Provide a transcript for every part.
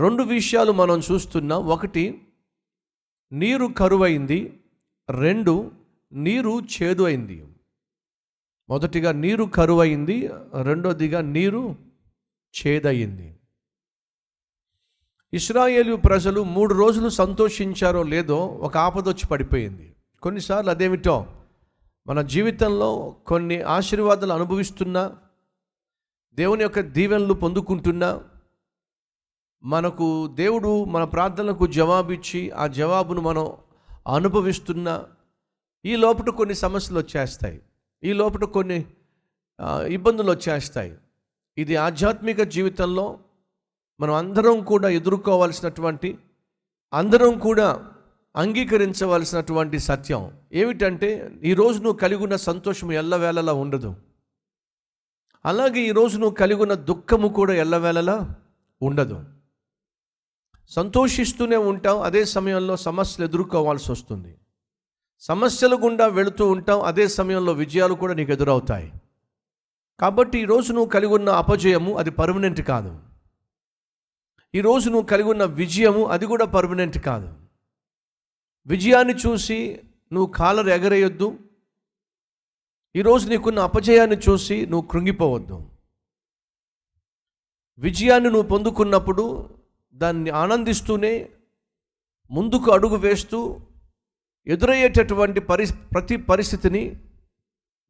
రెండు విషయాలు మనం చూస్తున్నాం. ఒకటి నీరు కరువైంది. రెండు నీరు చేదు అయింది మొదటిగా నీరు కరువైంది. రెండోదిగా నీరు చేదయింది. ఇస్రాయేలు ప్రజలు మూడు రోజులు సంతోషించారో లేదో ఒక ఆపదొచ్చి పడిపోయింది. కొన్నిసార్లు అదేమిటో మన జీవితంలో కొన్ని ఆశీర్వాదాలు అనుభవిస్తున్నా దేవుని యొక్క దీవెనలు పొందుకుంటున్నా మనకు దేవుడు మన ప్రార్థనలకు జవాబిచ్చి ఆ జవాబును మనం అనుభవిస్తున్న ఈ లోపల కొన్ని సమస్యలు వచ్చేస్తాయి. ఈ లోపల కొన్ని ఇబ్బందులు వచ్చేస్తాయి. ఇది ఆధ్యాత్మిక జీవితంలో మనం అందరం కూడా ఎదుర్కోవాల్సినటువంటి అందరం కూడా అంగీకరించవలసినటువంటి సత్యం ఏమిటంటే ఈరోజు నువ్వు కలిగి ఉన్న సంతోషం ఎల్లవేళలా ఉండదు. అలాగే ఈరోజు నువ్వు కలిగి ఉన్న దుఃఖము కూడా ఎల్లవేళలా ఉండదు. సంతోషిస్తూనే ఉంటాం అదే సమయంలో సమస్యలు ఎదుర్కోవాల్సి వస్తుంది. సమస్యల గుండా వెళుతూ ఉంటాం అదే సమయంలో విజయాలు కూడా నీకు ఎదురవుతాయి. కాబట్టి ఈరోజు నువ్వు కలిగి ఉన్న అపజయము అది పర్మనెంట్ కాదు. ఈరోజు నువ్వు కలిగి ఉన్న విజయము అది కూడా పర్మనెంట్ కాదు. విజయాన్ని చూసి నువ్వు కాలర్ ఎగరేయొద్దు. ఈరోజు నీకున్న అపజయాన్ని చూసి నువ్వు కృంగిపోవద్దు. విజయాన్ని నువ్వు పొందుకున్నప్పుడు దాన్ని ఆనందిస్తూనే ముందుకు అడుగు వేస్తూ ఎదురయ్యేటటువంటి పరి ప్రతి పరిస్థితిని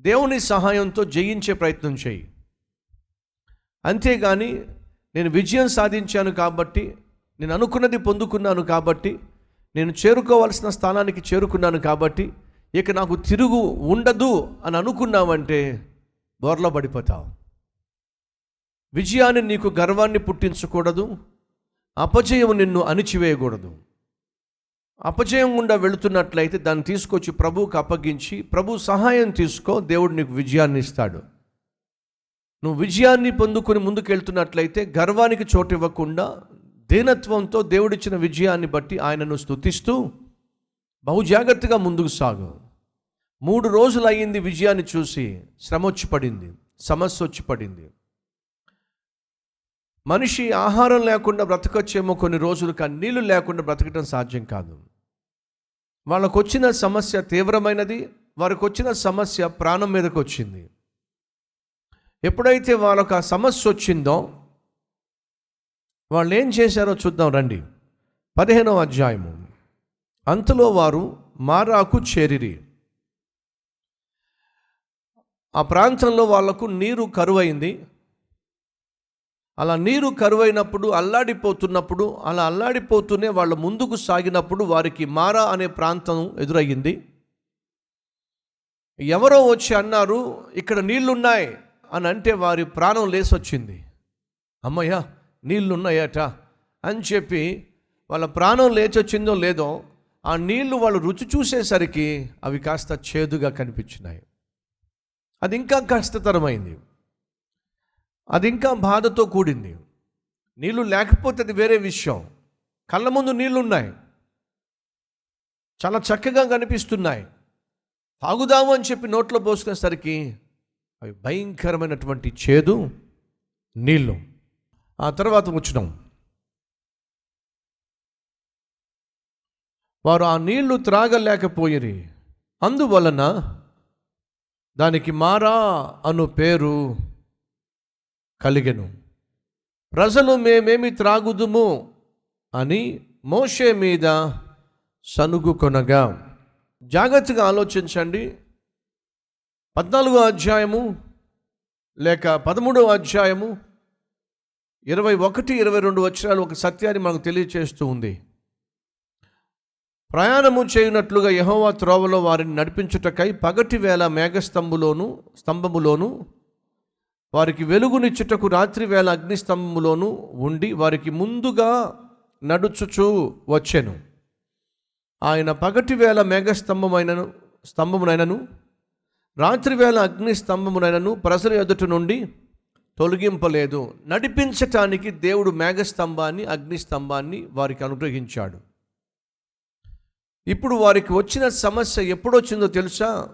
దేవుని సహాయంతో జయించే ప్రయత్నం చేయి. అంతేగాని నేను విజయం సాధించాను కాబట్టి నేను అనుకున్నది పొందుకున్నాను కాబట్టి నేను చేరుకోవాల్సిన స్థానానికి చేరుకున్నాను కాబట్టి ఇక నాకు తిరుగు ఉండదు అని అనుకున్నావంటే బోర్లో పడిపోతావు విజయాన్ని నీకు గర్వాన్ని పుట్టించకూడదు. అపజయం నిన్ను అణిచివేయకూడదు. అపజయం గుండా వెళుతున్నట్లయితే దాన్ని తీసుకొచ్చి ప్రభువుకు అప్పగించి ప్రభు సహాయం తీసుకో దేవుడు నీకు విజయాన్ని ఇస్తాడు. నువ్వు విజయాన్ని పొందుకుని ముందుకెళ్తున్నట్లయితే గర్వానికి చోటు ఇవ్వకుండా దీనత్వంతో దేవుడిచ్చిన విజయాన్ని బట్టి ఆయనను స్తుతిస్తూ బహు జాగ్రత్తగా ముందుకు సాగు. మూడు రోజులు అయ్యింది విజయాన్ని చూసి శ్రమ వచ్చి పడింది సమస్య వచ్చి పడింది. మనిషి ఆహారం లేకుండా బ్రతకొచ్చేమో కొన్ని రోజులు కానీ నీళ్ళు లేకుండా బ్రతకటం సాధ్యం కాదు. వాళ్ళకు వచ్చిన సమస్య తీవ్రమైనది వారికి వచ్చిన సమస్య ప్రాణం మీదకి వచ్చింది ఎప్పుడైతే వాళ్ళకు ఆ సమస్య వచ్చిందో వాళ్ళు ఏం చేశారో చూద్దాం రండి. పదిహేనవ అధ్యాయము. అంతలో వారు మారాకు చేరిరి. ఆ ప్రాంతంలో వాళ్ళకు నీరు కరువైంది. అలా నీరు కరువైనప్పుడు అల్లాడిపోతున్నప్పుడు అలా అల్లాడిపోతూనే వాళ్ళు ముందుకు సాగినప్పుడు వారికి మారా అనే ప్రాంతం ఎదురయ్యింది. ఎవరో వచ్చి అన్నారు ఇక్కడ నీళ్ళున్నాయి అని అంటే వారి ప్రాణం లేసొచ్చింది. అమ్మయ్యా నీళ్ళున్నాయట అని చెప్పి వాళ్ళ ప్రాణం లేచొచ్చిందో లేదో ఆ నీళ్ళు వాళ్ళు రుచి చూసేసరికి అవి కాస్త చేదుగా కనిపించినాయి. అది ఇంకా కష్టతరమైంది. అది ఇంకా బాధతో కూడింది. నీళ్ళు లేకపోతే అది వేరే విషయం. కళ్ళ ముందు నీళ్ళు ఉన్నాయి చాలా చక్కగా కనిపిస్తున్నాయి. తాగుదాము అని చెప్పి నోట్లో పోసుకునేసరికి అవి భయంకరమైనటువంటి చేదు నీళ్ళు ఆ తర్వాత వచ్చినాం వారు ఆ నీళ్ళు త్రాగలేకపోయిరి. అందువలన దానికి మారా అను పేరు కలిగెను. ప్రజలు మేమేమి త్రాగుదుము? అని మోషే మీద సనుగు కొనగా జాగ్రత్తగా ఆలోచించండి. పద్నాలుగో అధ్యాయము లేక పదమూడవ అధ్యాయము ఇరవై ఒకటి ఇరవై రెండు వచ్చరాలు ఒక సత్యాన్ని మనకు తెలియచేస్తూ ఉంది. ప్రయాణము చేయనట్లుగా యహోవా త్రోవలో వారిని నడిపించుటకై పగటి వేళ మేఘస్తంభులోను స్తంభములోను వారికి వెలుగునిచ్చుటకు రాత్రివేళ అగ్నిస్తంభములోను ఉండి వారికి ముందుగా నడుచుచూ వచ్చెను. ఆయన పగటి వేళ మేఘస్తంభమైనను స్తంభమునైనను రాత్రి వేళ అగ్ని స్తంభమునైనను ప్రజల ఎదుట నుండి తొలగింపలేదు. నడిపించటానికి దేవుడు మేఘస్తంభాన్ని అగ్ని స్తంభాన్ని వారికి అనుగ్రహించాడు. ఇప్పుడు వారికి వచ్చిన సమస్య ఎప్పుడొచ్చిందో తెలుసా?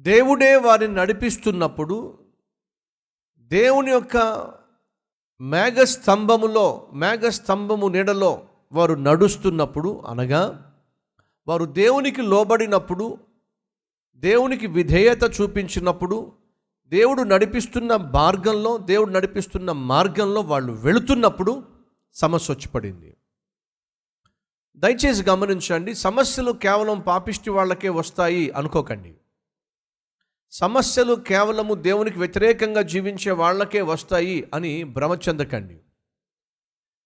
దేవుడే వారిని నడిపిస్తున్నప్పుడు దేవుని యొక్క మేఘస్తంభములో మేఘస్తంభము నీడలో వారు నడుస్తున్నప్పుడు అనగా వారు దేవునికి లోబడినప్పుడు దేవునికి విధేయత చూపించినప్పుడు దేవుడు నడిపిస్తున్న మార్గంలో దేవుడు నడిపిస్తున్న మార్గంలో వాళ్ళు వెళుతున్నప్పుడు సమస్య వచ్చి పడింది దయచేసి గమనించండి సమస్యలు కేవలం పాపిష్టి వాళ్ళకే వస్తాయి అనుకోకండి. సమస్యలు కేవలము దేవునికి వ్యతిరేకంగా జీవించే వాళ్ళకే వస్తాయి అని భ్రమ చెందకండి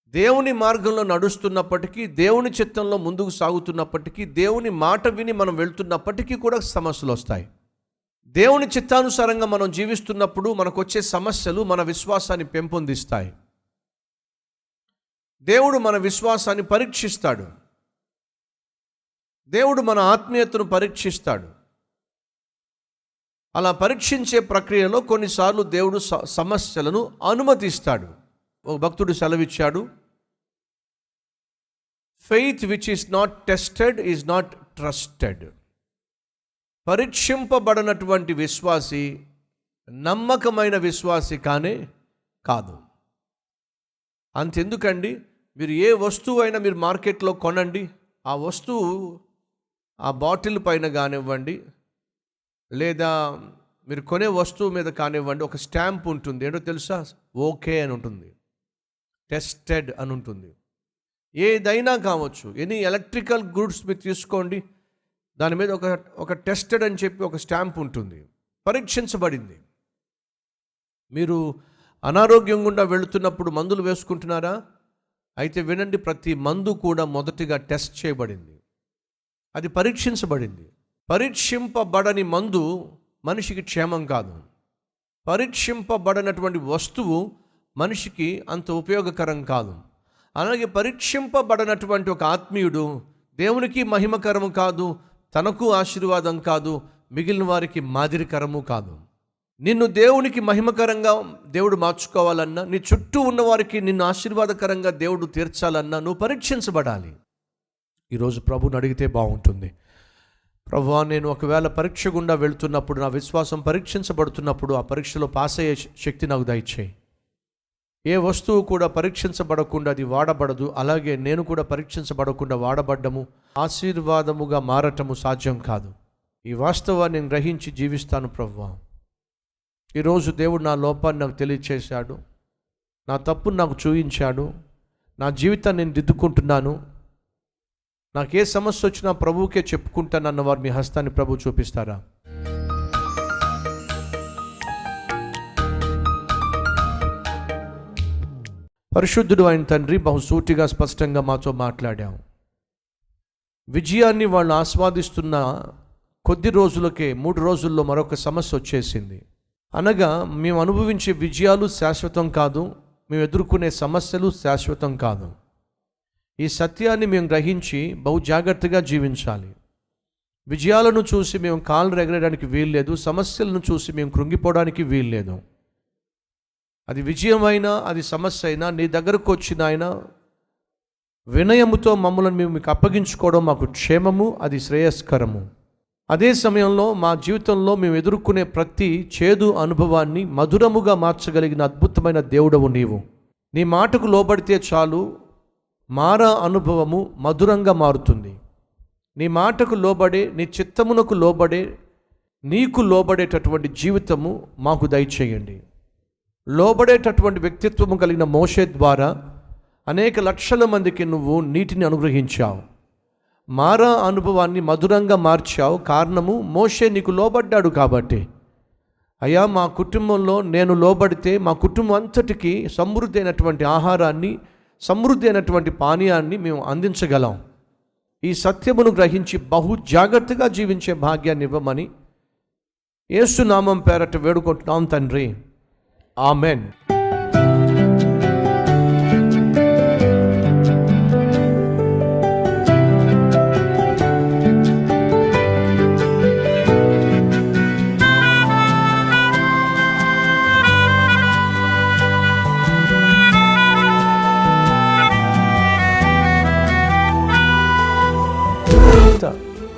దేవుని మార్గంలో నడుస్తున్నప్పటికీ దేవుని చిత్తంలో ముందుకు సాగుతున్నప్పటికీ దేవుని మాట విని మనం వెళ్తున్నప్పటికీ కూడా సమస్యలు వస్తాయి. దేవుని చిత్తానుసారంగా మనం జీవిస్తున్నప్పుడు మనకు వచ్చే సమస్యలు మన విశ్వాసాన్ని పెంపొందిస్తాయి. దేవుడు మన విశ్వాసాన్ని పరీక్షిస్తాడు. దేవుడు మన ఆత్మీయతను పరీక్షిస్తాడు. అలా పరీక్షించే ప్రక్రియలో కొన్నిసార్లు దేవుడు స- సమస్యలను అనుమతిస్తాడు. ఒక భక్తుడు సెలవిచ్చాడు. Faith which is not tested is not trusted పరీక్షింపబడినటువంటి విశ్వాసి నమ్మకమైన విశ్వాసి కానే కాదు. అంతెందుకండి? మీరు ఏ వస్తువు అయినా మీరు మార్కెట్లో కొనండి. ఆ వస్తువు ఆ బాటిల్ పైన కానివ్వండి. లేదా మీరు కొనే వస్తువు మీద కానివ్వండి ఒక స్టాంప్ ఉంటుంది. ఏంటో తెలుసా? ఓకే అని ఉంటుంది. టెస్టెడ్ అని ఉంటుంది. ఏదైనా కావచ్చు ఎనీ ఎలక్ట్రికల్ గుడ్స్ మీరు తీసుకోండి. దాని మీద ఒక ఒక టెస్టెడ్ అని చెప్పి ఒక స్టాంప్ ఉంటుంది. పరీక్షించబడింది. మీరు అనారోగ్యం గుండా వెళుతున్నప్పుడు మందులు వేసుకుంటున్నారా? అయితే వినండి ప్రతి మందు కూడా మొదటిగా టెస్ట్ చేయబడింది. అది పరీక్షించబడింది. పరీక్షింపబడని మందు మనిషికి క్షేమం కాదు. పరీక్షింపబడినటువంటి వస్తువు మనిషికి అంత ఉపయోగకరం కాదు. అలాగే పరీక్షింపబడినటువంటి ఒక ఆత్మీయుడు దేవునికి మహిమకరము కాదు తనకు ఆశీర్వాదం కాదు మిగిలిన వారికి మాదిరికరము కాదు. నిన్ను దేవునికి మహిమకరంగా దేవుడు మార్చుకోవాలన్నా నీ చుట్టూ ఉన్నవారికి నిన్ను ఆశీర్వాదకరంగా దేవుడు తీర్చాలన్నా నువ్వు పరీక్షించబడాలి. ఈరోజు ప్రభుని అడిగితే బాగుంటుంది. ప్రభా నేను ఒకవేళ పరీక్ష గుండా వెళ్తున్నప్పుడు నా విశ్వాసం పరీక్షించబడుతున్నప్పుడు ఆ పరీక్షలో పాస్ అయ్యే శక్తి నాకు దయచేయి. ఏ వస్తువు కూడా పరీక్షించబడకుండా అది వాడబడదు అలాగే నేను కూడా పరీక్షించబడకుండా వాడబడ్డము ఆశీర్వాదముగా మారటము సాధ్యం కాదు. ఈ వాస్తవాన్ని నేను గ్రహించి జీవిస్తాను ప్రభువా ఈరోజు దేవుడు నా లోపాన్ని నాకు తెలియచేశాడు నా తప్పును నాకు చూయించాడు నా జీవితాన్ని నేను దిద్దుకుంటున్నాను నాకు ఏ సమస్య వచ్చినా ప్రభువుకే చెప్పుకుంటానన్న వారు మీ హస్తాన్ని ప్రభు చూపిస్తారా? పరిశుద్ధుడు ఆయన తండ్రి బహుసూటిగా స్పష్టంగా మాతో మాట్లాడాం విజయాన్ని వాళ్ళు ఆస్వాదిస్తున్న కొద్ది రోజులకే మూడు రోజుల్లో మరొక సమస్య వచ్చేసింది. అనగా మేము అనుభవించే విజయాలు శాశ్వతం కాదు మేము ఎదుర్కొనే సమస్యలు శాశ్వతం కాదు. ఈ సత్యాన్ని మేము గ్రహించి బహు జాగ్రత్తగా జీవించాలి. విజయాలను చూసి మేము కాళ్ళు రెగరడానికి వీల్లేదు సమస్యలను చూసి మేము కృంగిపోవడానికి వీల్లేదు అది విజయమైనా అది సమస్య అయినా నీ దగ్గరకు వచ్చిన ఆయన వినయముతో మమ్మల్ని మేము మీకు అప్పగించుకోవడం మాకు క్షేమము అది శ్రేయస్కరము. అదే సమయంలో మా జీవితంలో మేము ఎదుర్కొనే ప్రతి చేదు అనుభవాన్ని మధురముగా మార్చగలిగిన అద్భుతమైన దేవుడవు నీవు. నీ మాటకు లోబడితే చాలు మారా అనుభవము మధురంగా మారుతుంది. నీ మాటకు లోబడే నీ చిత్తమునకు లోబడే నీకు లోబడేటటువంటి జీవితము మాకు దయచేయండి. లోబడేటటువంటి వ్యక్తిత్వము కలిగిన మోషే ద్వారా అనేక లక్షల మందికి నువ్వు నీటిని అనుగ్రహించావు. మారా అనుభవాన్ని మధురంగా మార్చావు. కారణము మోషే నీకు లోబడ్డాడు కాబట్టి. అయ్యా మా కుటుంబంలో నేను లోబడితే మా కుటుంబం అంతటికి సమృద్ధి అయినటువంటి ఆహారాన్ని సమృద్ధి అయినటువంటి పానీయాన్ని మేము అందించగలం. ఈ సత్యమును గ్రహించి బహు జాగ్రత్తగా జీవించే భాగ్యాన్ని ఇవ్వమని ఏసునామం పేరట వేడుకుంటున్నాం తండ్రి. ఆమెన్.